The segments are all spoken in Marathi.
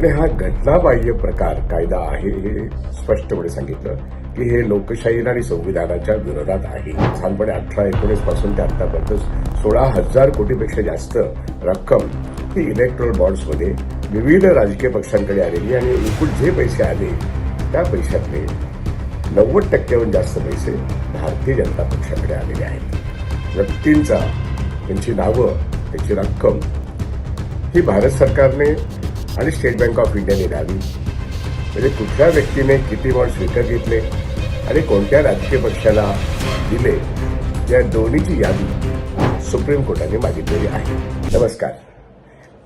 आणि हा घटनाबाह्य प्रकार कायदा आहे हे स्पष्टपणे सांगितलं की हे लोकशाही आणि संविधानाच्या विरोधात आहे. साधारणपणे अठरा एकोणीसपासून ते आतापर्यंत सोळा हजार कोटीपेक्षा जास्त रक्कम ही इलेक्ट्रॉल बॉन्ड्समध्ये विविध राजकीय पक्षांकडे आलेली आणि एकूण जे पैसे आले त्या पैशातले नव्वद टक्क्याहून जास्त पैसे भारतीय जनता पक्षाकडे आलेले आहेत. व्यक्तींचा त्यांची नावं त्यांची रक्कम ही भारत सरकारने आणि स्टेट बँक ऑफ इंडियाने द्यावी म्हणजे कुठल्या व्यक्तीने किती बॉन्ड्स विकत घेतले आणि कोणत्या राजकीय पक्षाला दिले या दोन्हीची यादी सुप्रीम कोर्टाने मागितलेली आहे. नमस्कार.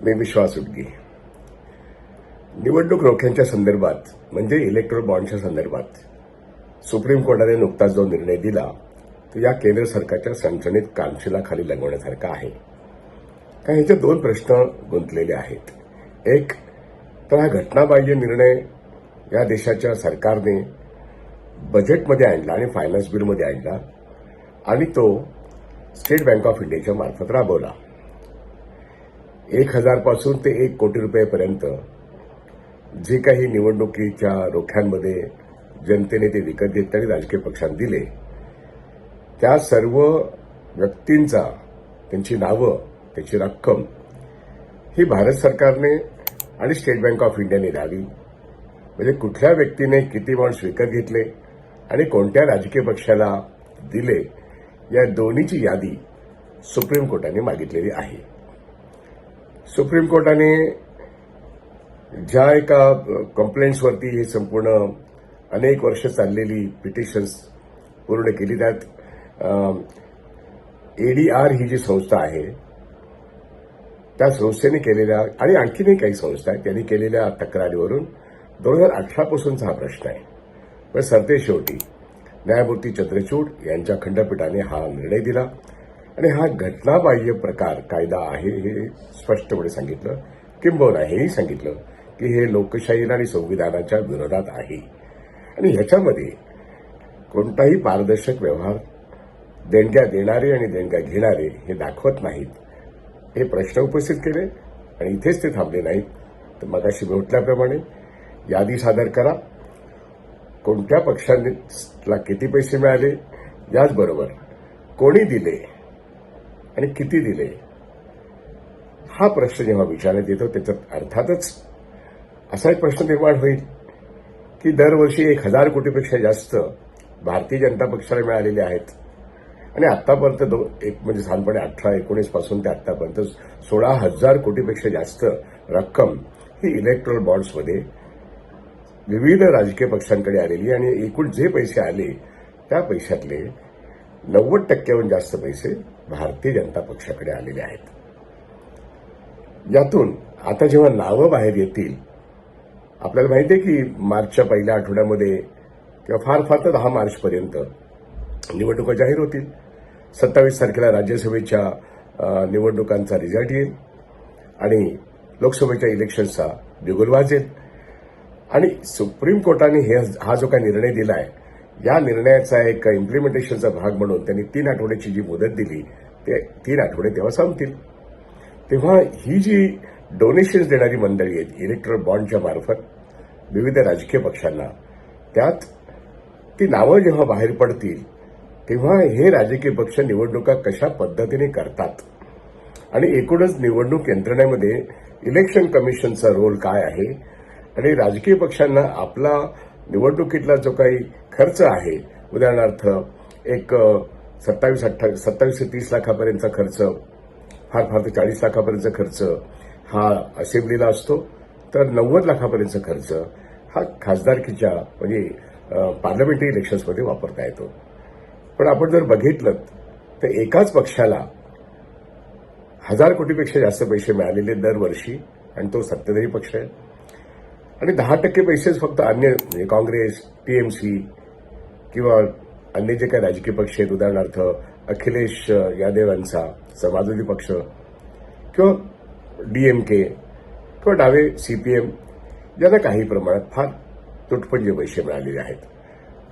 मी विश्वास उडगी निवडणूक रोख्यांच्या संदर्भात म्हणजे इलेक्ट्रोल बॉन्डच्या संदर्भात सुप्रीम कोर्टाने नुकताच जो निर्णय दिला तो या केंद्र सरकारच्या सणसणीत कानशिलाखाली लगवण्यासारखा आहे. का ह्याचे दोन प्रश्न गुंतलेले आहेत. एक तर हा घटनाबाह्य निर्णय या देशाच्या सरकारने बजेटमध्ये आणला आणि फायनान्स बिलमध्ये आणला आणि तो स्टेट बँक ऑफ इंडियाच्या मार्फत राबवला. एक हजारपासून ते एक कोटी रुपयेपर्यंत जे काही निवडणुकीच्या रोख्यांमध्ये जनतेने ते विकत घेतले आणि राजकीय पक्षांना दिले त्या सर्व व्यक्तींचा त्यांची नावं त्याची रक्कम ही भारत सरकारने आणि स्टेट बँक ऑफ इंडियाने द्यावी म्हणजे कुठल्या व्यक्तीने किती बॉन्ड्स विकत घेतले आणि कोणत्या राजकीय पक्षाला दिले या दोन्हीची यादी सुप्रीम कोर्टाने मागितलेली आहे. सुप्रीम कोर्टाने ज्या एका कंप्लेंट्सवरती ही संपूर्ण अनेक वर्ष चाललेली पिटिशन्स पूर्ण केली त्यात एडीआर ही जी संस्था आहे त्या संस्थेने केलेल्या आणि आणखीनही काही संस्था आहेत त्यांनी केलेल्या तक्रारीवरून दोन हजार अठरापासूनचा हा प्रश्न आहे. पण सरतेशेवटी न्यायमूर्ती चंद्रचूड यांच्या खंडपीठाने हा निर्णय दिला आणि हा घटनाबाह्य प्रकार कायदा आहे हे स्पष्टपणे सांगितलं किंबहुना हेही सांगितलं की हे लोकशाही आणि संविधानाच्या विरोधात आहे. आणि ह्याच्यामध्ये कोणताही पारदर्शक व्यवहार देणग्या देणारे आणि देणग्या घेणारे हे दाखवत नाहीत. हे प्रश्न उपस्थित केले आणि इथेच ते थांबले नाहीत. तर मगाशी म्हटल्याप्रमाणे यादी सादर करा. कोणत्या पक्षाला किती पैसे मिळाले याचबरोबर कोणी दिले आणि किती दिले हा प्रश्न जेव्हा विचारण्यात येतो त्याच्यात अर्थातच असा एक प्रश्न निर्माण होईल की दरवर्षी एक हजार कोटीपेक्षा जास्त भारतीय जनता पक्षाला मिळालेले आहेत. आणि आतापर्यंत दो एक म्हणजे साधारणपणे अठरा एकोणीसपासून ते आतापर्यंत सोळा हजार कोटीपेक्षा जास्त रक्कम ही इलेक्ट्रल बॉन्ड्समध्ये विविध राजकीय पक्षांकडे आलेली आणि एकूण जे पैसे आले त्या पैशातले नव्वद टक्क्याहून जास्त पैसे भारतीय जनता पक्षाकडे आलेले आहेत. यातून आता जेव्हा नावं बाहेर येतील आपल्याला माहिती आहे की मार्चच्या पहिल्या आठवड्यामध्ये किंवा फार फार तर दहा मार्चपर्यंत निवडणुका जाहीर होतील. सत्तावीस तारखेला राज्यसभेच्या निवडणुकांचा रिझल्ट येईल आणि लोकसभेच्या इलेक्शनचा बिगुल वाजेल आणि सुप्रीम कोर्टाने हे हा जो काही निर्णय दिला आहे या निर्णयाचा एक इम्प्लिमेंटेशनचा भाग म्हणून त्यांनी तीन आठवड्याची जी मुदत दिली ते तीन आठवडे तेव्हा संपतील. तेव्हा ही जी डोनेशन्स देणारी मंडळी आहेत इलेक्ट्रल बॉन्डच्या मार्फत विविध राजकीय पक्षांना त्यात ती नावं जेव्हा बाहेर पडतील तेव्हा हे राजकीय पक्ष निवडणुका कशा पद्धतीने करतात? आणि एकूणच निवडणूक यंत्रणेमध्ये इलेक्शन कमिशनचा रोल काय आहे? आणि राजकीय पक्षांना आपला निवडणुकीतला जो काही खर्च आहे उदाहरणार्थ एक सत्तावीस अठ्ठा सत्तावीस ते तीस लाखापर्यंतचा खर्च फार फार तर चाळीस लाखापर्यंतचा खर्च हा असेंब्लीला असतो तर नव्वद लाखापर्यंतचा खर्च हा खासदारकीच्या म्हणजे पार्लमेंटरी इलेक्शन्समध्ये वापरता येतो. पण आपण जर बघितलं तर एकाच पक्षाला हजार कोटीपेक्षा जास्त पैसे मिळालेले दरवर्षी आणि तो सत्ताधारी पक्ष आहे. आणि दहा टक्के पैसेच फक्त अन्य म्हणजे काँग्रेस टीएमसी किंवा अन्य जे काही राजकीय पक्ष आहेत उदाहरणार्थ अखिलेश यादव यांचा समाजवादी पक्ष किंवा डीएमके किंवा डावे सीपीएम यांना काही प्रमाणात फार तुटपुंजे पैसे मिळालेले आहेत.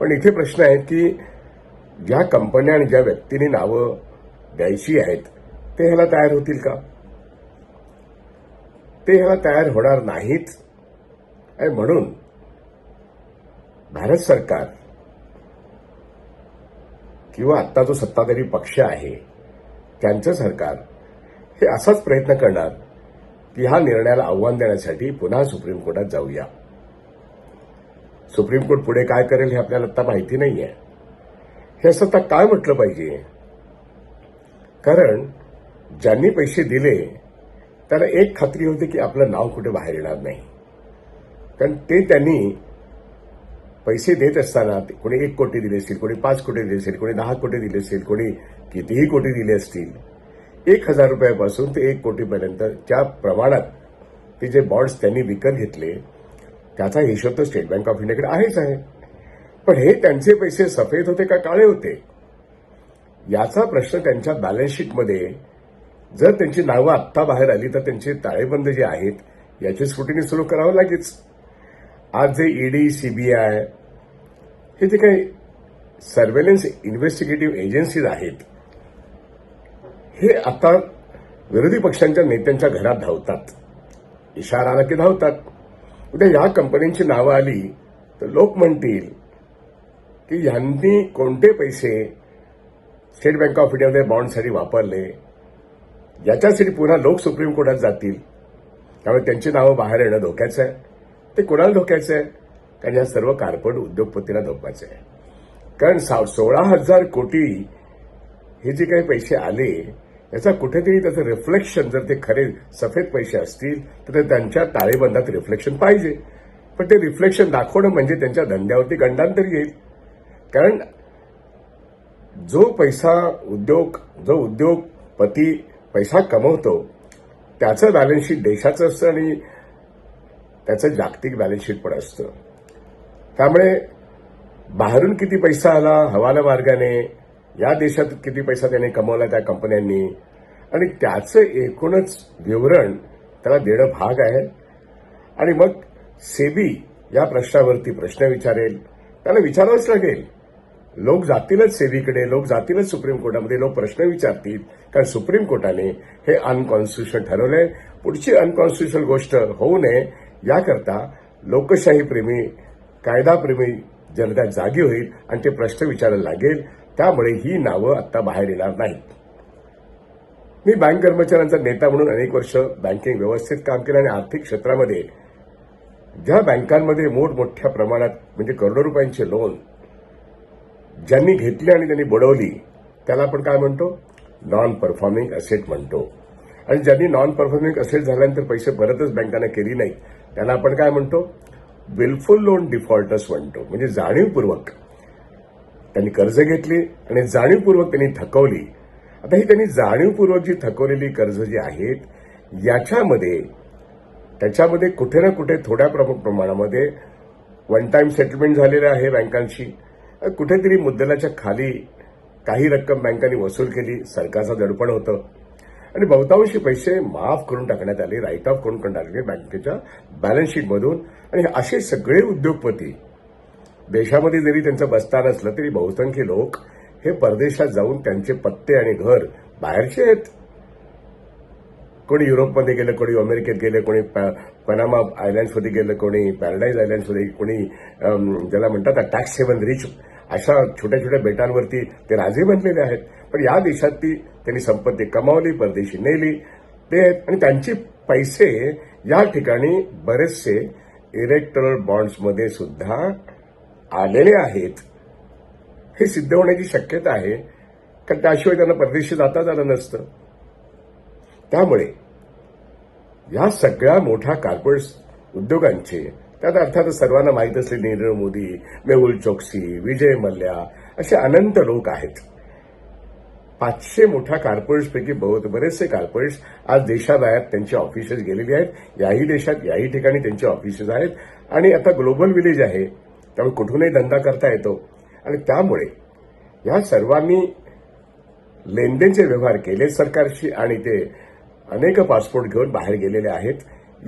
पण इथे प्रश्न आहे की ज्या कंपन्या आणि ज्या व्यक्तींनी नावं द्यायची आहेत ते ह्याला तयार होतील का? ते ह्याला तयार होणार नाहीत. आणि म्हणून भारत सरकार किंवा आत्ता जो सत्ताधारी पक्ष आहे त्यांचं सरकार हे असाच प्रयत्न करणार की ह्या निर्णयाला आव्हान देण्यासाठी पुन्हा सुप्रीम कोर्टात जाऊया. सुप्रीम कोर्ट पुढे काय करेल हे आपल्याला आता माहिती नाही आहे असं आता काय म्हटलं पाहिजे? कारण ज्यांनी पैसे दिले त्याला एक खात्री होती की आपलं नाव कुठे बाहेर येणार नाही. कारण ते त्यांनी पैसे देत असताना कोणी एक कोटी दिले असतील कोणी पाच कोटी दिले असतील कोणी दहा कोटी दिले असतील कोणी कितीही कोटी दिले असतील एक हजार रुपयापासून ते एक कोटीपर्यंत ज्या प्रमाणात ते जे बॉन्ड्स त्यांनी विकत घेतले त्याचा हिशोब तर स्टेट बँक ऑफ इंडियाकडे आहेच आहे. पण हे त्यांचे पैसे सफेद होते का काळे होते? याचा प्रश्न त्यांच्या बॅलन्स शीटमध्ये जर त्यांची नावं आत्ता बाहेर आली तर त्यांचे ताळेबंद जे आहेत याची स्क्रुटिनी सुरू करावं लागेच आज जे ईडी सीबीआय हे जे काही सर्वेलन्स इन्व्हेस्टिगेटिव्ह एजन्सीज आहेत हे आता विरोधी पक्षांच्या नेत्यांच्या घरात धावतात. इशारा आला की धावतात. उद्या या कंपन्यांची नावं आली तर लोक म्हणतील की यांनी कोणते पैसे स्टेट बँक ऑफ इंडियामध्ये बॉन्डसाठी वापरले? याच्यासाठी पुन्हा लोक सुप्रीम कोर्टात जातील. त्यामुळे त्यांची नावं बाहेर येणं धोक्याचं आहे. ते कोणाला धोक्याचं आहे? कारण या सर्व कार्पोरेट उद्योगपतींना धोक्याचं आहे. कारण सा- सोळा हजार कोटी हे जे काही पैसे आले याचा कुठेतरी त्याचं रिफ्लेक्शन जर ते खरे सफेद पैसे असतील तर ते त्यांच्या ताळेबंदात रिफ्लेक्शन पाहिजे. पण ते रिफ्लेक्शन दाखवणं म्हणजे त्यांच्या धंद्यावरती गंडांतर येईल. कारण जो पैसा उद्योग जो उद्योगपती पैसा कमवतो त्याचं बॅलन्स शीट देशाचं असतं आणि त्याचं जागतिक बॅलन्स शीट पण असतं. त्यामुळे बाहेरून किती पैसा आला हवाला मार्गाने या देशात किती पैसा त्याने कमवला त्या कंपन्यांनी आणि त्याचं एकूणच विवरण त्याला देणं भाग आहे. आणि मग सेबी या प्रश्नावरती प्रश्न विचारेल त्याला विचारावंच लागेल. लोक जातीलच सेबीकडे लोक जातीलच सुप्रीम कोर्टामध्ये. लोक प्रश्न विचारतील कारण सुप्रीम कोर्टाने हे अनकॉन्स्टिट्युशनल ठरवलंय. पुढची अनकॉन्स्टिट्युशनल गोष्ट होऊ नये. याकरता लोकशाहीप्रेमी कायदाप्रेमी जनता जागी होईल आणि ते प्रश्न विचारायला लागेल. त्यामुळे ही नावं आता बाहेर येणार नाहीत. मी बँक कर्मचाऱ्यांचा नेता म्हणून अनेक वर्ष बँकिंग व्यवस्थित काम केलं आणि आर्थिक क्षेत्रामध्ये ज्या बँकांमध्ये मोठमोठ्या प्रमाणात म्हणजे करोडो रुपयांचे लोन ज्यांनी घेतली आणि त्यांनी बुडवली त्याला आपण काय म्हणतो? नॉन परफॉर्मिंग असेट म्हणतो. आणि ज्यांनी नॉन परफॉर्मिंग असेट झाल्यानंतर पैसे परतच बँकांना केली नाही त्याला आपण काय म्हणतो? विलफुल लोन डिफॉल्टर्स म्हणतो. म्हणजे जाणीवपूर्वक. त्यांनी कर्ज घेतली आणि जाणीवपूर्वक त्यांनी थकवली. आता ही त्यांनी जाणीवपूर्वक जी थकवलेली कर्ज जी आहेत याच्यामध्ये त्याच्यामध्ये कुठे ना कुठे थोड्या प्रमाणामध्ये वन टाइम सेटलमेंट झालेलं आहे बँकांशी. कुठेतरी मुद्दलाच्या खाली काही रक्कम बँकांनी वसूल केली सरकारचं दडपण होतं. आणि बहुतांशी पैसे माफ करून टाकण्यात आले राईट ऑफ करून टाकले आले बँकेच्या बॅलन्सशीटमधून आणि असे सगळे उद्योगपती देशामध्ये जरी त्यांचं बस्तान असलं तरी बहुसंख्य लोक हे परदेशात जाऊन त्यांचे पत्ते आणि घर बाहेरचे आहेत. कोणी युरोपमध्ये गेलं कोणी अमेरिकेत गेलं कोणी पनामा आयलँड्समध्ये गेलं कोणी पॅराडाईज आयलँड्समध्ये कोणी ज्याला म्हणतात टॅक्स सेवन रिच अशा छोट्या छोट्या बेटांवरती ते राजे बनलेले आहेत. पण या देशात ती त्यांनी संपत्ती कमावली परदेशी नेली. ते आणि त्यांचे पैसे या ठिकाणी बरेचसे इलेक्ट्रल बॉन्ड्समध्ये सुद्धा आलेले आहेत. हे सिद्ध होण्याची शक्यता आहे. कारण त्याशिवाय त्यांना परदेशी जाताच आलं नसतं. त्यामुळे या सगळ्या मोठ्या कार्पोरेट उद्योगांचे त्यात अर्थात सर्वांना माहीत असले नरेंद्र मोदी मेहुल चोक्सी विजय मल्ल्या असे अनंत लोक आहेत. पाचशे मोठ्या कार्पोरेट्सपैकी बहुत बरेचसे कार्पोरेट्स आज देशाबाहेर त्यांची ऑफिसेस गेलेली आहेत. याही देशात याही ठिकाणी त्यांची ऑफिसेस आहेत. आणि आता ग्लोबल विलेज आहे. त्यामुळे कुठूनही धंदा करता येतो. आणि त्यामुळे या सर्वांनी लेनदेनचे व्यवहार केले सरकारशी आणि ते अनेक पासपोर्ट घेऊन बाहेर गेलेले आहेत.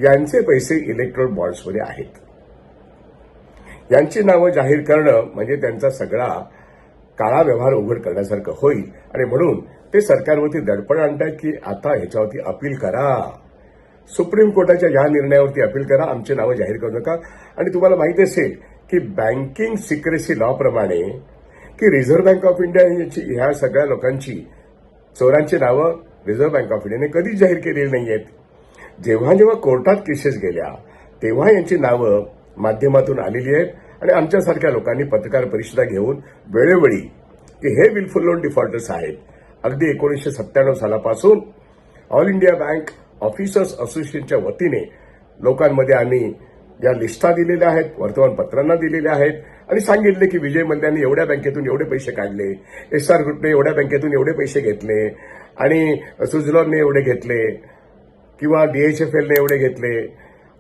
यांचे पैसे इलेक्ट्रॉल बॉन्ड्समध्ये आहेत. यांची नावं जाहीर करणं म्हणजे त्यांचा सगळा काळा व्यवहार उघड करण्यासारखं होईल. आणि म्हणून ते सरकारवरती दडपण आणतात की आता ह्याच्यावरती अपील करा. सुप्रीम कोर्टाच्या या निर्णयावरती अपील करा. आमची नावं जाहीर करू नका. आणि तुम्हाला माहिती असेल की बँकिंग सिक्रेसी लॉ प्रमाणे की रिझर्व्ह बँक ऑफ इंडिया याची ह्या सगळ्या लोकांची चोरांची नावं रिझर्व्ह बँक ऑफ इंडियाने कधीच जाहीर केलेली नाही आहेत जेव्हा जेव्हा कोर्टात केसेस गेल्या तेव्हा यांची नावं माध्यमातून आलेली आहेत. आणि आमच्यासारख्या लोकांनी पत्रकार परिषदा घेऊन वेळोवेळी की हे विलफुल लोन डिफॉल्टर्स आहेत. अगदी एकोणीसशे सत्त्याण्णव सालापासून ऑल इंडिया बँक ऑफिसर्स असोसिएशनच्या वतीने लोकांमध्ये आम्ही ज्या लिस्टा दिलेल्या आहेत वर्तमानपत्रांना दिलेल्या आहेत आणि सांगितले की विजय मल्ल्याने एवढ्या बँकेतून एवढे पैसे काढले एस आर ग्रुपने एवढ्या बँकेतून एवढे पैसे घेतले आणि सुझलॉनने एवढे घेतले किंवा डीएचएफएलने एवढे घेतले.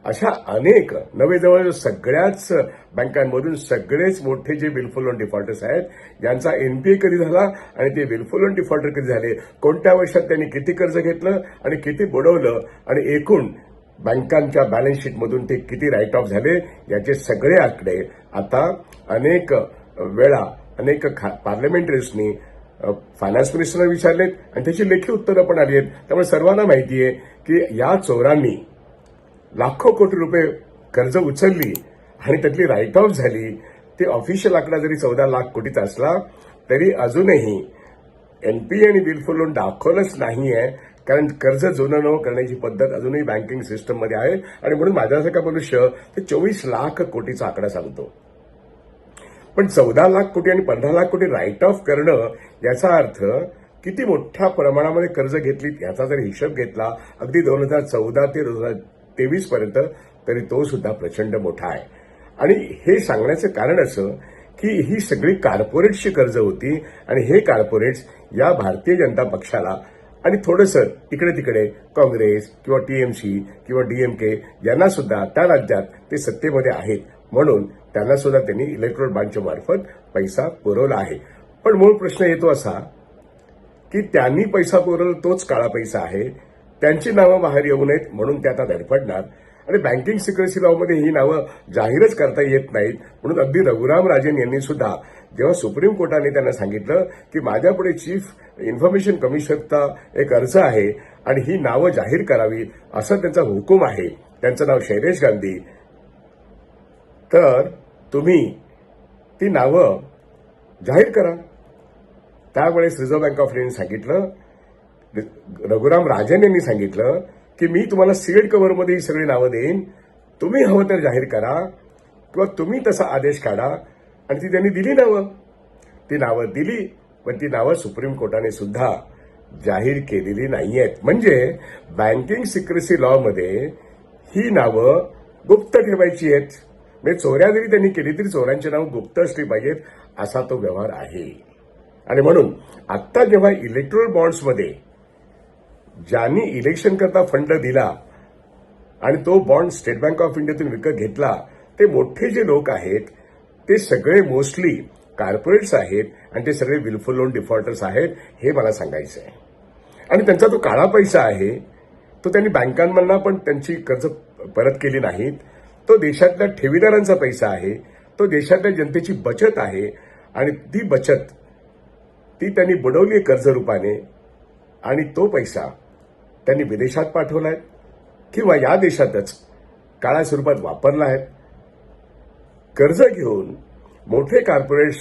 अशा अनेक नवे जवळ सगळ्याच बँकांमधून सगळेच मोठे जे बिलफुल लोन डिफॉल्टर्स आहेत ज्यांचा एनपीए कधी झाला आणि ते विलफुल लोन डिफॉल्टर कधी झाले कोणत्या वर्षात त्यांनी किती कर्ज घेतलं आणि किती बुडवलं आणि एकूण बँकांच्या बॅलन्स शीटमधून ते किती राईट ऑफ झाले याचे सगळे आकडे आता अनेक वेळा अनेक पार्लमेंटरीजनी फायनान्स मिनिस्टरला विचारलेत आणि त्याची लेखी उत्तरं पण आली आहेत. त्यामुळे सर्वांना माहिती आहे की या चोरांनी लाखो कोटी रुपये कर्ज उचलली आणि त्यातली राईट ऑफ झाली. ते ऑफिशियल आकडा जरी चौदा लाख कोटीचा असला तरी अजूनही एनपीए आणि बिलफुल लोन दाखवलंच नाही आहे कारण कर्ज जुनं न करण्याची पद्धत अजूनही बँकिंग सिस्टममध्ये आहे. आणि म्हणून माझ्यासारखा मनुष्य ते चोवीस लाख कोटीचा आकडा सांगतो. पण चौदा लाख कोटी आणि पंधरा लाख कोटी राईट ऑफ करणं याचा अर्थ किती मोठ्या प्रमाणामध्ये कर्ज घेतली याचा जर हिशोब घेतला अगदी दोन हजार चौदा ते दोन हजार तेवीस पर्यंत तरी तो सुद्धा प्रचंड मोठा आहे. आणि हे सांगण्याचं कारण असं की ही सगळी कॉर्पोरेट्सची कर्ज होती आणि हे कॉर्पोरेट्स या भारतीय जनता पक्षाला आणि थोडंसं इकडे तिकडे काँग्रेस किंवा टीएमसी किंवा डीएमके यांना सुद्धा त्या राज्यात ते सत्तेमध्ये आहेत. म्हणून त्यांना सुद्धा त्यांनी इलेक्ट्रोल बँकच्या मार्फत पैसा पुरवला आहे. पण मूळ प्रश्न येतो असा की त्यांनी पैसा पुरवला तोच काळा पैसा आहे. त्यांची नावं बाहेर येऊ नयेत म्हणून ते आता धडपडणार आणि बँकिंग सिक्रेसी लॉमध्ये ही नावं जाहीरच करता येत नाहीत म्हणून अगदी रघुराम राजन यांनी सुद्धा जेव्हा सुप्रीम कोर्टाने त्यांना सांगितलं की माझ्यापुढे चीफ इन्फॉर्मेशन कमिशनचा एक अर्ज आहे आणि ही नावं जाहीर करावी असा त्यांचा हुकूम आहे. त्यांचं नाव शैलेश गांधी. तर तुम्ही ती नावं जाहीर करा. त्यावेळेस रिझर्व्ह बँक ऑफ इंडियाने सांगितलं म्हणजे रघुराम राजन यांनी सांगितलं की मी तुम्हाला सीड कव्हरमध्ये ही सगळी नावं देईन. तुम्ही हवं तर जाहीर करा किंवा तुम्ही तसा आदेश काढा. आणि ती त्यांनी दिली नावं. ती नावं दिली पण ती नावं सुप्रीम कोर्टाने सुद्धा जाहीर केलेली नाही आहेत म्हणजे बँकिंग सिक्रेसी लॉमध्ये ही नावं गुप्त ठेवायची आहेत. म्हणजे चोऱ्या जरी त्यांनी केली तरी चोरांची नावं गुप्त असली पाहिजेत असा तो व्यवहार आहे. आणि म्हणून आत्ता जेव्हा इलेक्ट्रोल बॉन्ड्समध्ये ज्यांनी इलेक्शन करता फंड दिला आणि तो बॉन्ड स्टेट बँक ऑफ इंडियातून विकत घेतला ते मोठे जे लोक आहेत ते सगळे मोस्टली कॉर्पोरेट्स आहेत आणि ते सगळे विलफुल लोन डिफॉल्टर्स आहेत हे मला सांगायचं आहे आणि त्यांचा तो काळा पैसा आहे तो त्यांनी बँकांमधना पण त्यांची कर्ज परत केली नाहीत. तो देशातल्या ठेवीदारांचा पैसा आहे तो देशातल्या जनतेची बचत आहे आणि ती बचत ती त्यांनी बुडवली कर्ज रूपाने आणि तो पैसा त्यांनी विदेशात पाठवलाय किंवा या देशातच काळ्या स्वरूपात वापरला आहे. कर्ज घेऊन मोठे कॉर्पोरेट्स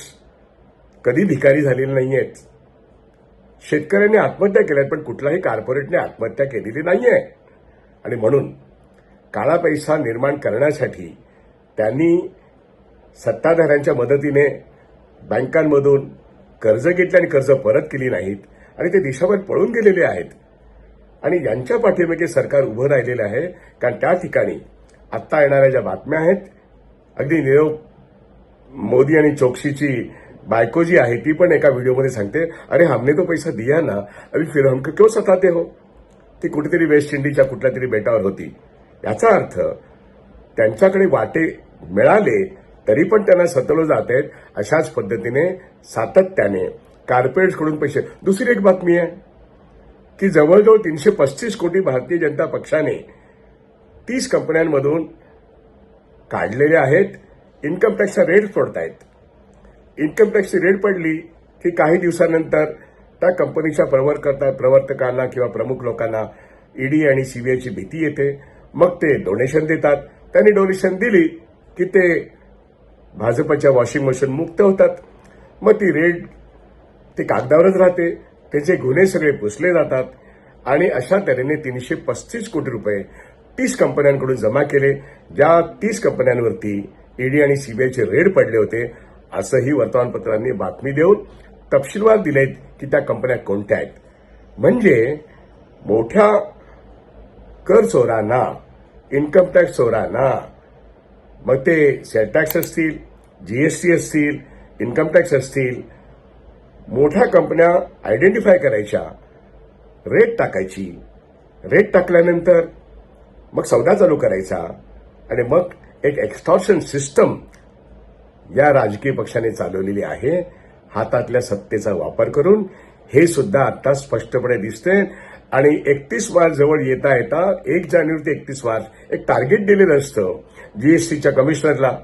कधी भिकारी झालेले नाही आहेत शेतकऱ्यांनी आत्महत्या केल्यात पण कुठलाही कॉर्पोरेटने आत्महत्या केलेली नाही आहे आणि म्हणून काळा पैसा निर्माण करण्यासाठी त्यांनी सत्ताधाऱ्यांच्या मदतीने बँकांमधून कर्ज घेतले आणि कर्ज परत केली नाहीत. आणि ते देशाभर पळून गेलेले आहेत. आणि यांच्या पाठीमागे सरकार उभं राहिलेलं आहे कारण त्या ठिकाणी आत्ता येणाऱ्या ज्या बातम्या आहेत अगदी निरव मोदी आणि चोक्सीची बायको जी आहे ती पण एका व्हिडिओमध्ये सांगते अरे हमने तो पैसा दिया ना अभी फिर हमको क्यों सताते हो? ती कुठेतरी वेस्ट इंडिजच्या कुठल्या तरी बेटावर होती. याचा अर्थ त्यांच्याकडे वाटे मिळाले तरी पण त्यांना सतवलं जात आहेत अशाच पद्धतीने सातत्याने कॉर्पोरेट्सकडून पैसे. दुसरी एक बातमी आहे की जवळजवळ तीनशे पस्तीस कोटी भारतीय जनता पक्षाने तीस कंपन्यांमधून काढलेले आहेत. इन्कम टॅक्सचा रेट सोडतायत इन्कम टॅक्सची रेट पडली की काही दिवसानंतर त्या कंपनीच्या प्रवर्तकर्ता प्रवर्तकांना किंवा प्रमुख लोकांना ईडी आणि सीबीआयची भीती येते. मग ते डोनेशन देतात. त्यांनी डोनेशन दिली की ते भाजपच्या वॉशिंग मशीन मुक्त होतात. मग ती रेड ती कागदावरच राहते. त्याचे गुन्हे सगळे पुसले जातात आणि अशा तऱ्हेने तीनशे पस्तीस कोटी रुपये तीस कंपन्यांकडून जमा केले ज्या तीस कंपन्यांवरती ईडी आणि सीबीआयचे रेड पडले होते असंही वर्तमानपत्रांनी बातमी देऊन तपशीलवार दिलेत की त्या कंपन्या कोणत्या आहेत. म्हणजे मोठ्या कर चोरांना इन्कम टॅक्स चोरांना मग ते सेल टॅक्स असतील जीएसटी असतील इन्कम टॅक्स असतील मोठ्या कंपन्या आयडेंटिफाय करायच्या. रेट टाकायची. रेट टाकल्यानंतर मग सौदा चालू करायचा. आणि मग एक एक्स्टॉर्शन सिस्टम या राजकीय पक्षाने चालवलेली आहे. हातातल्या सत्तेचा वापर करून हे सुद्धा आता स्पष्टपणे दिसते आणि एकतीस मार्च जवळ येता येता एक जानेवारी ते एकतीस मार्च एक टार्गेट दिलेलं असतं जीएसटीच्या कमिशनरला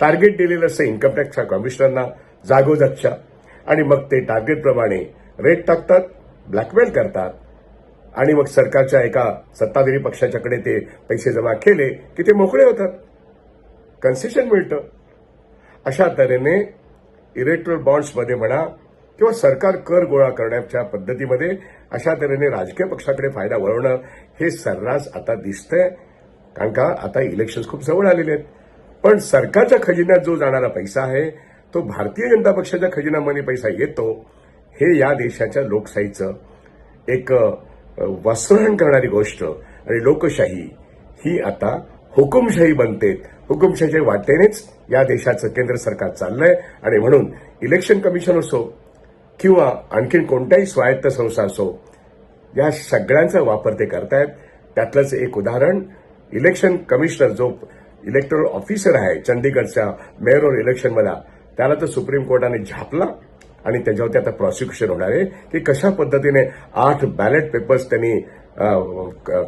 टार्गेट दिलेलं असतं इन्कम टॅक्सच्या कमिशनरना जागोजागच्या. आणि मग ते टार्गेटप्रमाणे रेट टाकतात ब्लॅकमेल करतात. आणि मग सरकारच्या एका सत्ताधारी पक्षाच्याकडे ते पैसे जमा केले की ते मोकळे होतात. कन्सेशन मिळतं. अशा तऱ्हेने इलेक्ट्रल बॉन्ड्समध्ये म्हणा किंवा सरकार कर गोळा करण्याच्या पद्धतीमध्ये अशा तऱ्हेने राजकीय पक्षाकडे फायदा वळवणं हे सर्रास आता दिसतंय. कारण का? आता इलेक्शन्स खूप जवळ आलेले आहेत. पण सरकारच्या खजिन्यात जो जाणारा पैसा आहे तो भारतीय जनता पक्षाच्या खजिनामध्ये पैसा येतो हे या देशाच्या लोकशाहीचं एक वस्त्रहण करणारी गोष्ट. आणि लोकशाही ही आता हुकुमशाही बनते. हुकुमशाहीच्या वाटेनेच या देशाचं केंद्र सरकार चाललंय. आणि म्हणून इलेक्शन कमिशन असो किंवा आणखीन कोणत्याही स्वायत्त संस्था असो या सगळ्यांचा वापर ते करतायत. त्यातलंच एक उदाहरण इलेक्शन कमिशनर जो इलेक्टोरल ऑफिसर आहे चंदीगडच्या मेयर इलेक्शनमध्ये त्याला तर सुप्रीम कोर्टाने झापला आणि त्याच्यावरती आता प्रॉसिक्युशन होणार आहे. की कशा पद्धतीने आठ बॅलेट पेपर्स त्यांनी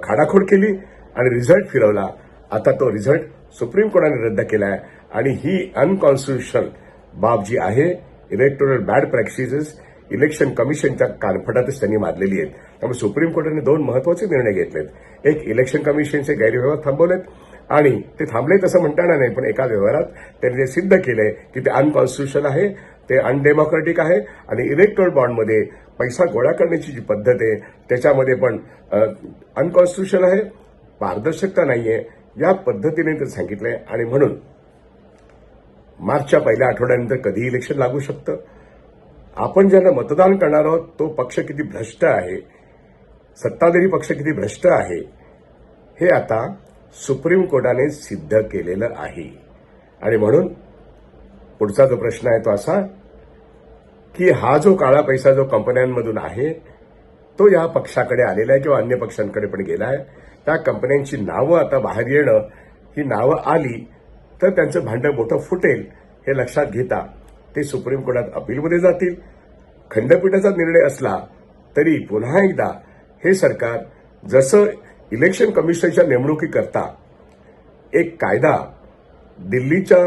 खाडाखोड केली आणि रिझल्ट फिरवला. आता तो रिझल्ट सुप्रीम कोर्टाने रद्द केला आहे आणि ही अनकॉन्स्टिट्युशनल बाब जी आहे इलेक्टोरल बॅड प्रॅक्टिसेस इलेक्शन कमिशनच्या कानफटातच त्यांनी मारलेली आहेत. त्यामुळे सुप्रीम कोर्टाने दोन महत्त्वाचे निर्णय घेतलेत. एक इलेक्शन कमिशनचे गैरव्यवहार थांबवलेत. आणि ते थांबले तसं म्हणता येणार नाही पण एका व्यवहारात त्यांनी ते सिद्ध केलंय की ते अनकॉन्स्टिट्युशनल आहे ते अनडेमोक्रेटिक आहे आणि इलेक्ट्रॉल बॉन्डमध्ये पैसा गोळा करण्याची जी पद्धत आहे त्याच्यामध्ये पण अनकॉन्स्टिट्युशनल आहे पारदर्शकता नाहीये या पद्धतीने ते सांगितलंय. आणि म्हणून मार्चच्या पहिल्या आठवड्यानंतर कधीही इलेक्शन लागू शकतं. आपण ज्यांना मतदान करणार आहोत तो पक्ष किती भ्रष्ट आहे सत्ताधारी पक्ष किती भ्रष्ट आहे हे आता सुप्रीम कोर्टाने सिद्ध केलेलं आहे. आणि म्हणून पुढचा जो प्रश्न आहे तो असा की हा जो काळा पैसा जो कंपन्यांमधून आहे तो या पक्षाकडे आलेला आहे किंवा अन्य पक्षांकडे पण गेला आहे त्या कंपन्यांची नावं आता बाहेर येणं ही नावं आली तर त्यांचं भांडं मोठं फुटेल हे लक्षात घेता ते सुप्रीम कोर्टात अपीलमध्ये जातील. खंडपीठाचा निर्णय असला तरी पुन्हा एकदा हे सरकार जसं इलेक्शन कमिशनच्या नेमणुकीकरता एक कायदा दिल्लीच्या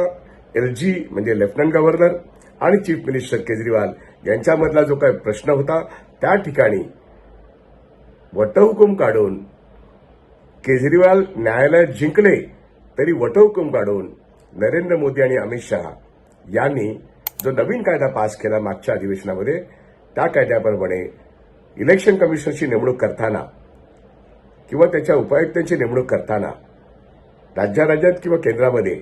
एलजी म्हणजे लेफ्टनंट गव्हर्नर आणि चीफ मिनिस्टर केजरीवाल यांच्यामधला जो काही प्रश्न होता त्या ठिकाणी वटहुकूम काढून केजरीवाल न्यायालयात जिंकले तरी वटहुकूम काढून नरेंद्र मोदी आणि अमित शहा यांनी जो नवीन कायदा पास केला मागच्या अधिवेशनामध्ये त्या कायद्याप्रमाणे इलेक्शन कमिशनची नेमणूक करताना किंवा त्याच्या उपायुक्तांची नेमणूक करताना राज्या राज्यात किंवा केंद्रामध्ये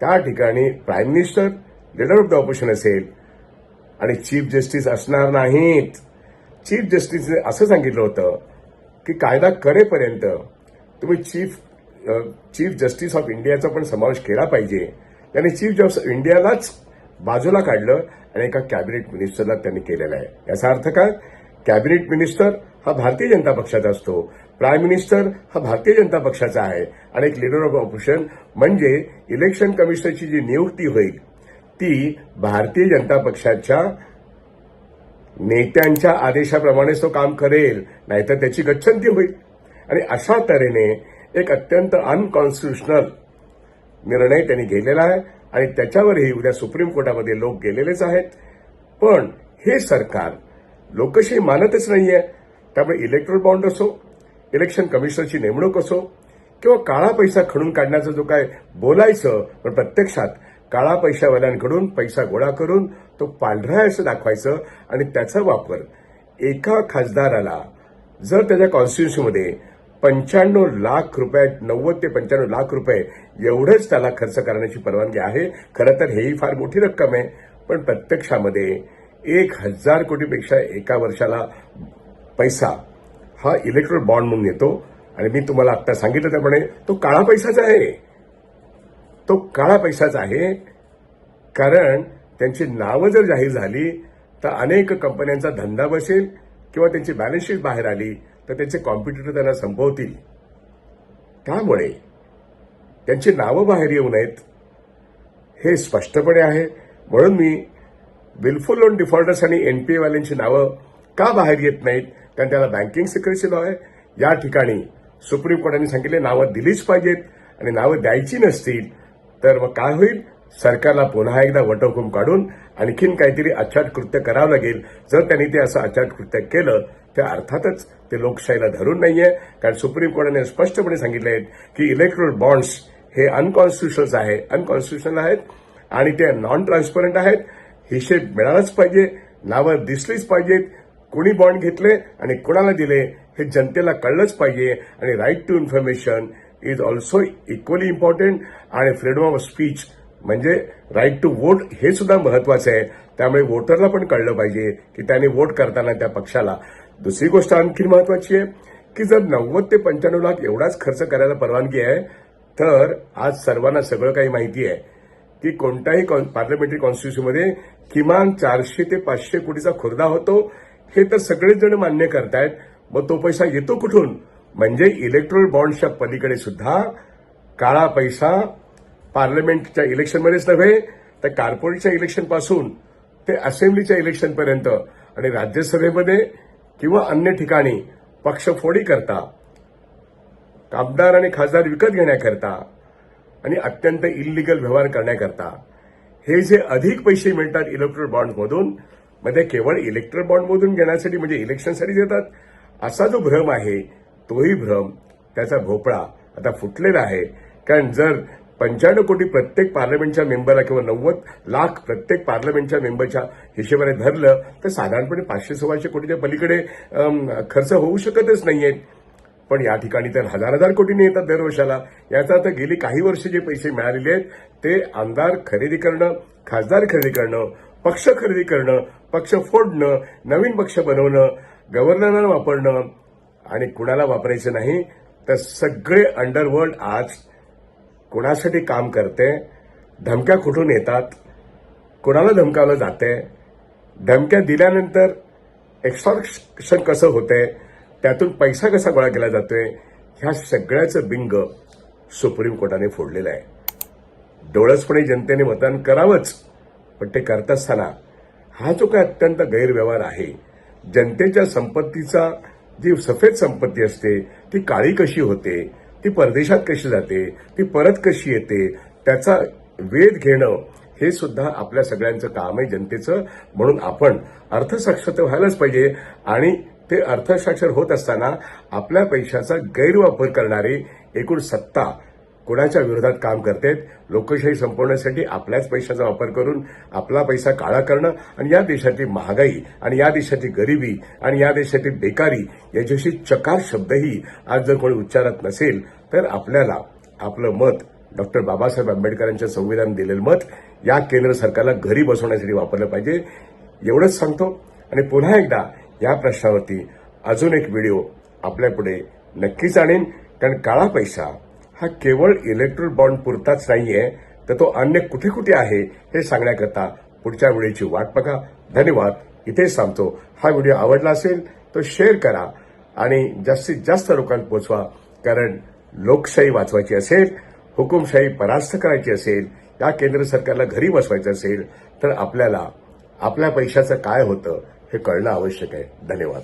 त्या ठिकाणी prime minister leader of the opposition असेल आणि चीफ जस्टिस असणार नाहीत. चीफ जस्टिसने असं सांगितलं होतं की कायदा करेपर्यंत तुम्ही चीफ चीफ जस्टिस ऑफ इंडियाचा पण समावेश केला पाहिजे. त्यांनी चीफ जस्टिस ऑफ इंडियालाच बाजूला काढलं आणि एका कॅबिनेट मिनिस्टरला त्यांनी केलेलं आहे. याचा अर्थ काय? कॅबिनेट मिनिस्टर हा भारतीय जनता पक्षाचा असतो. प्राईम मिनिस्टर हा भारतीय जनता पक्षाचा आहे. आणि एक लिडर ऑफ ऑपोजिशन म्हणजे इलेक्शन कमिशनरची जी नियुक्ती होईल ती भारतीय जनता पक्षाच्या नेत्यांच्या आदेशाप्रमाणेच तो काम करेल नाहीतर त्याची गच्छंती होईल. आणि अशा तऱ्हेने एक अत्यंत अनकॉन्स्टिट्युशनल निर्णय त्यांनी घेतलेला आहे. आणि त्याच्यावरही उद्या सुप्रीम कोर्टामध्ये लोक गेलेलेच आहेत. पण हे सरकार लोकशाही मानतच नाहीये. त्यामुळे इलेक्ट्रोल बॉन्ड असो इलेक्शन कमिशनरची नेमणूक असो किंवा काळा पैसा खणून काढण्याचं जो काय बोलायचं पण प्रत्यक्षात काळा पैशावाल्यांकडून पैसा गोळा करून तो पांढरा असं दाखवायचं आणि त्याचा वापर एका खासदाराला जर त्याच्या कॉन्स्टिट्युन्सीमध्ये पंच्याण्णव लाख रुपये नव्वद ते पंच्याण्णव लाख रुपये एवढंच त्याला खर्च करण्याची परवानगी आहे खरं तर हेही फार मोठी रक्कम आहे. पण प्रत्यक्षामध्ये एक हजार कोटीपेक्षा एका वर्षाला पैसा हा इलेक्ट्रॉल बॉन्ड म्हणून येतो. आणि मी तुम्हाला आता सांगितलं त्याप्रमाणे तो काळा पैसाचा आहे. तो काळा पैसाचा आहे. कारण त्यांची नावं जर जाहीर झाली तर अनेक कंपन्यांचा धंदा बसेल किंवा त्यांची बॅलन्सशीट बाहेर आली तर त्यांचे कॉम्पिटिटर त्यांना संपवतील. त्यामुळे त्यांची नावं बाहेर येऊ नयेत. हे स्पष्टपणे आहे. म्हणून मी विलफुल लोन डिफॉल्टर्स आणि एनपीएवाल्यांची नावं का बाहेर येत नाहीत? कारण त्याला बँकिंग सिक्रेसी लॉ आहे. या ठिकाणी सुप्रीम कोर्टाने सांगितले नावं दिलीच पाहिजेत आणि नावं द्यायची नसतील तर मग काय होईल? सरकारला पुन्हा एकदा वटहुकूम काढून आणखीन काहीतरी अचाट कृत्य करावं लागेल. जर त्यांनी ते असं अचाट कृत्य केलं तर अर्थातच ते लोकशाहीला धरून नाहीये. कारण सुप्रीम कोर्टाने स्पष्टपणे सांगितले आहेत की इलेक्ट्रोल बॉन्ड्स हे अनकॉन्स्टिट्युशनल आहे. अनकॉन्स्टिट्युशनल आहेत आणि ते नॉन ट्रान्सपरंट आहेत. हिशेब मिळालाच पाहिजे. नावं दिसलीच पाहिजेत. कुणी बॉन्ड घेतले आणि कुणाला दिले हे जनतेला कळलंच पाहिजे. आणि right to information is also equally important आणि फ्रीडम ऑफ स्पीच म्हणजे राईट टू वोट हे सुद्धा महत्वाचं आहे. त्यामुळे वोटरला पण कळलं पाहिजे की त्याने वोट करताना त्या पक्षाला. दुसरी गोष्ट आणखी महत्वाची आहे की जर नव्वद ते पंच्याण्णव लाख एवढाच खर्च करायला परवानगी आहे तर आज सर्वांना सगळं काही माहिती आहे की कोणत्याही पार्लमेंटरी कॉन्स्टिट्युशनमध्ये किमान चारशे ते पाचशे कोटीचा खुर्दा होतो. हे तर सगळेच जण मान्य करतायत. मग तो पैसा येतो कुठून? म्हणजे इलेक्ट्रोल बॉन्डच्या पलीकडे सुद्धा काळा पैसा पार्लमेंटच्या इलेक्शनमध्येच नव्हे तर कार्पोरेटच्या इलेक्शनपासून ते असेंब्लीच्या इलेक्शनपर्यंत आणि राज्यसभेमध्ये किंवा अन्य ठिकाणी पक्षफोडी करता कामदार आणि खासदार विकत घेण्याकरता आणि अत्यंत इलिगल व्यवहार करण्याकरता. हे जे अधिक पैसे मिळतात इलेक्ट्रोल बॉन्डमधून मध्ये केवळ इलेक्ट्रल बॉन्डमधून घेण्यासाठी म्हणजे इलेक्शनसाठी देतात. असा जो भ्रम आहे तोही भ्रम त्याचा भोपळा आता फुटलेला आहे. कारण जर पंच्याण्णव कोटी प्रत्येक पार्लमेंटच्या मेंबरला किंवा नव्वद लाख प्रत्येक पार्लमेंटच्या मेंबरच्या हिशेबाने धरलं तर साधारणपणे पाचशे सव्वाशे कोटीच्या पलीकडे खर्च होऊ शकतच नाहीयेत. पण या ठिकाणी तर हजार हजार कोटीने येतात दरवर्षाला. याचा अर्थ गेली काही वर्ष जे पैसे मिळालेले आहेत ते आमदार खरेदी करणं खासदार खरेदी करणं पक्ष खरेदी करणं पक्ष फोडणं नवीन पक्ष बनवणं गव्हर्नरला वापरणं आणि कुणाला वापरायचं नाही तर सगळे अंडरवर्ल्ड आज कुणासाठी काम करते धमक्या कुठून येतात कुणाला धमकावलं जाते धमक्या दिल्यानंतर एक्सॉर्शन कसं होतंय त्यातून पैसा कसा गोळा केला जातोय ह्या सगळ्याचं बिंग सुप्रीम कोर्टाने फोडलेलं आहे. डोळसपणे जनतेने मतदान करावंच. पण ते करत असताना हा जो काय अत्यंत गैरव्यवहार आहे जनतेच्या संपत्तीचा जी सफेद संपत्ती असते ती काळी कशी होते ती परदेशात कशी जाते ती परत कशी येते त्याचा वेध घेणं हे सुद्धा आपल्या सगळ्यांचं काम आहे जनतेचं. म्हणून आपण अर्थसाक्षर तर व्हायलाच पाहिजे आणि ते अर्थसाक्षर होत असताना आपल्या पैशाचा गैरवापर करणारे एकूण सत्ता कुणाच्या विरोधात काम करतायत लोकशाही संपवण्यासाठी आपल्याच पैशाचा वापर करून आपला पैसा काळा करणं आणि या देशातली महागाई आणि या देशातली गरिबी आणि या देशातली बेकारी याच्याशी चकार शब्दही आज जर कोणी उच्चारत नसेल तर आपल्याला आपलं मत डॉक्टर बाबासाहेब आंबेडकरांच्या संविधान दिलेलं मत या केंद्र सरकारला घरी बसवण्यासाठी वापरलं पाहिजे एवढंच सांगतो. आणि पुन्हा एकदा या प्रश्नावरती अजून एक व्हिडिओ आपल्यापुढे नक्कीच आणेन. कारण काळा पैसा हा केवळ इलेक्ट्रिक बॉन्ड पुरताच नाहीये तर तो अन्य कुठे कुठे आहे हे सांगण्याकरता पुढच्या वेळेची वाट बघा. धन्यवाद. इथेच सांगतो हा व्हिडिओ आवडला असेल तो शेअर करा आणि जास्तीत जास्त लोकांना पोचवा कारण लोकशाही वाचवायची असेल हुकुमशाही परास्त करायची असेल या केंद्र सरकारला घरी बसवायचं असेल तर आपल्याला आपल्या पैशाचं काय होतं हे कळणं आवश्यक आहे. धन्यवाद.